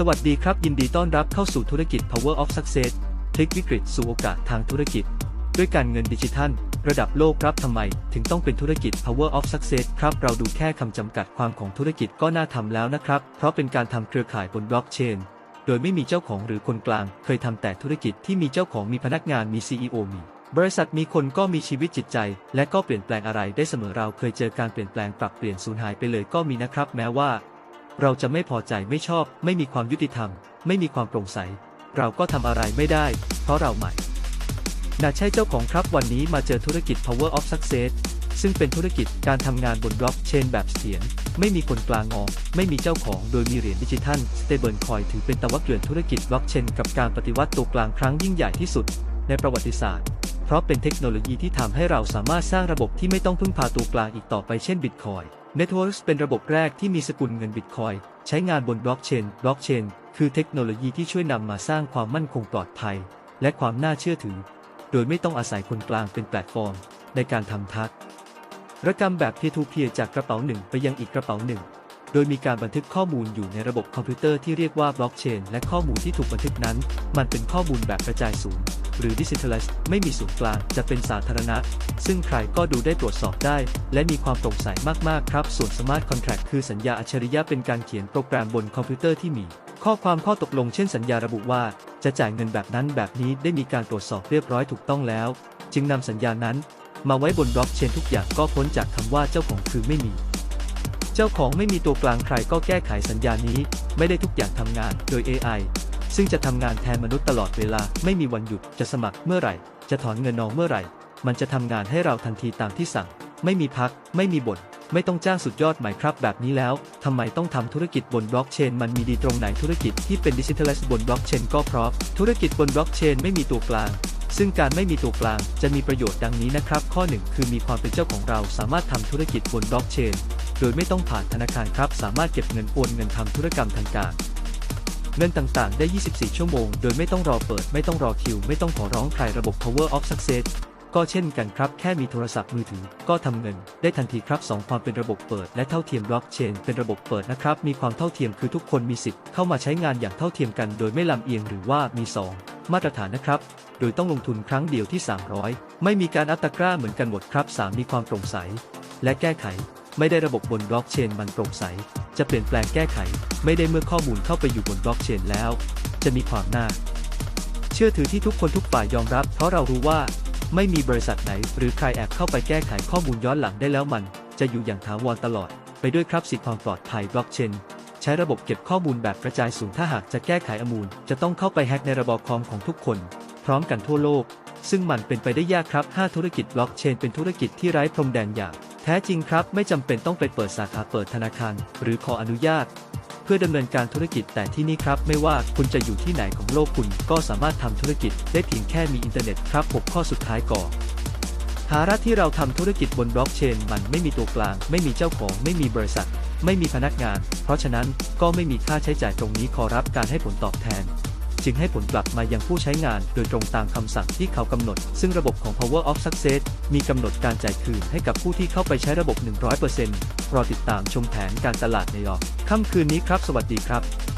สวัสดีครับ ยินดีต้อนรับเข้าสู่ธุรกิจ Power of Success พลิกวิกฤตสู่โอกาสทางธุรกิจ ด้วยการเงินดิจิทัล ระดับโลกครับทำไม ถึงต้องเป็นธุรกิจ Power of Success ครับ เราดูแค่คำจำกัดความของธุรกิจก็น่าทำแล้วนะครับ เพราะเป็นการทำเครือข่ายบนบล็อกเชนโดยไม่มีเจ้าของหรือคนกลาง เคยทำแต่ธุรกิจที่มีเจ้าของมีพนักงานมี CEO มีบริษัทมีคนก็มีชีวิตจิตใจ และก็เปลี่ยนแปลงอะไรได้เสมอเราเคยเจอการเปลี่ยนแปลงปรับเปลี่ยนสูญหายไปเลยก็มีนะครับ แม้ว่า เราจะไม่พอใจไม่ชอบ ไม่มีความยุติธรรม ไม่มีความโปร่งใส เราก็ทำอะไรไม่ได้ เพราะเราใหม่นาใช่เจ้าของครับวันนี้มาเจอธุรกิจ Power of Success ซึ่งเป็นธุรกิจการทำงานบนบล็อกเชนแบบเสียรไม่มีคนกลางออก ไม่มีเจ้าของโดยมีเหรียญดิจิทัล Stablecoin ถือเป็นตะวันเกลื่อนธุรกิจบล็อกเชนกับการปฏิวัติตัวกลางครั้งยิ่งใหญ่ที่สุด ในประวัติศาสตร์ เพราะเป็นเทคโนโลยีที่ทำให้เราสามารถสร้างระบบที่ไม่ต้องพึ่งพาตัวกลางอีกต่อไปเช่น Bitcoin Networks เป็นระบบแรกที่มีสกุลเงิน Bitcoin ใช้งานบนบล็อกเชนบล็อกเชนคือเทคโนโลยีที่ช่วยนำมาสร้างความมั่นคงปลอดภัย และความน่าเชื่อถือ โดยไม่ต้องอาศัยคนกลางเป็นแพลตฟอร์ม ในการทำทักรกรรมแบบ peer-to-peer จากกระเป๋าหนึ่งไปยังอีกกระเป๋าหนึ่ง โดยมีการบันทึกข้อมูลอยู่ในระบบคอมพิวเตอร์ที่เรียกว่าบล็อกเชนและข้อมูลที่ถูกบันทึกนั้น มันเป็นข้อมูลแบบกระจายศูนย์ หรือ decentralized ไม่มีศูนย์กลางจะเป็นสาธารณะ ซึ่งใครก็ดูได้ตรวจสอบได้ และมีความโปร่งใสมาก ๆ ครับ ส่วน Smart Contract คือสัญญาอัจฉริยะเป็นการเขียนโปรแกรมบนคอมพิวเตอร์ที่มี ข้อความข้อตกลงเช่นสัญญาระบุว่า จะจ่ายเงินแบบนั้นแบบนี้ได้มีการตรวจสอบเรียบร้อยถูกต้องแล้ว จึงนำสัญญานั้น มาไว้บนบล็อกเชนทุกอย่างก็พ้นจากคำว่าเจ้าของคือไม่มีเจ้าของไม่มีตัวกลางใครก็แก้ไขสัญญานี้ ไม่ได้ทุกอย่างทำงานโดย AI ซึ่งจะทำงานแทนมนุษย์ตลอดเวลาไม่มีวันหยุดจะสมัครเมื่อไหร่ จะถอนเงินนองเมื่อไหร่ มันจะทำงานให้เราทันทีตามที่สั่ง ไม่มีพัก ไม่มีบ่นไม่ต้องจ้างสุดยอดใหม่ครับแบบนี้แล้ว ทำไมต้องทำธุรกิจบนบล็อกเชนมันมีดีตรงไหนธุรกิจที่เป็นดิจิทัลไลซ์บนบล็อกเชนก็เพราะ ธุรกิจบนบล็อกเชนไม่มีตัวกลางซึ่งการไม่มีตัวกลางจะมีประโยชน์ดังนี้นะครับ ข้อ 1 คือมีความเป็นเจ้าของเราสามารถทำธุรกิจบนบล็อกเชน โดยไม่ต้องผ่านธนาคารครับ สามารถเก็บเงินโอนเงินทำธุรกรรมทางการ เงินต่างๆ ได้ 24 ชั่วโมง โดยไม่ต้องรอเปิด ไม่ต้องรอคิว ไม่ต้องขอร้องใครระบบ Power of Success ก็เช่นกันครับ แค่มีโทรศัพท์มือถือ ก็ทำเงิน ได้ทันทีครับ 2 ความเป็นระบบเปิด และเท่าเทียมบล็อกเชนเป็นระบบเปิดนะครับ มีความเท่าเทียมคือทุกคนมีสิทธิ์เข้ามาใช้งานอย่างเท่าเทียมกัน โดยไม่ลำเอียงหรือว่ามี 2 มาตรฐานนะครับ โดยต้องลงทุนครั้งเดียวที่ 300 ไม่มีการอัตกร้าเหมือนกันหมดครับ 3 มีความโปร่งใส และแก้ไข ไม่ได้ระบบบนบล็อกเชนมันโปร่งใส จะเปลี่ยนแปลงแก้ไข ไม่ได้เมื่อข้อมูลเข้าไปอยู่บนบล็อกเชนแล้ว จะมีความน่า เชื่อถือที่ทุกคนทุกฝ่ายยอมรับ เพราะเรารู้ว่า ไม่มีบริษัทไหน หรือใครแอบเข้าไปแก้ไขข้อมูลย้อนหลังได้แล้วมัน จะอยู่อย่างถาวรตลอด ไปด้วยครับสิทธิความปลอดภัยบล็อกเชนใช้ระบบเก็บข้อมูลแบบกระจายสูงถ้าหากจะแก้ไขอมูล จะต้องเข้าไปแฮ็กในระบบคอมของทุกคน พร้อมกันทั่วโลกซึ่งมันเป็นไปได้ยากครับ 5 ธุรกิจบล็อกเชนเป็นธุรกิจที่ไร้พรมแดนอย่าง แท้จริงครับไม่จำเป็นต้องไปเปิดสาขาเปิดธนาคาร หรือขออนุญาต เพื่อดำเนินการธุรกิจแต่ที่นี่ครับ ไม่ว่าคุณจะอยู่ที่ไหนของโลกคุณก็สามารถทำธุรกิจได้เพียงแค่มีอินเทอร์เน็ตครับ 6 ข้อสุดท้ายก่อนหาระที่เราทำธุรกิจบนบล็อกเชนมันไม่มีตัวกลาง ไม่มีเจ้าของ ไม่มีบริษัท ไม่มีพนักงาน เพราะฉะนั้นก็ไม่มีค่าใช้จ่ายตรงนี้ขอรับการให้ผลตอบแทน จึงให้ผลกลับมายังผู้ใช้งานโดยตรงตามคำสั่งที่เขากำหนด ซึ่งระบบของ Power of Success มีกำหนดการจ่ายคืนให้กับผู้ที่เข้าไปใช้ระบบ 100%รอติดตามชมแผนการตลาดในรอบค่ำคืนนี้ครับ สวัสดีครับ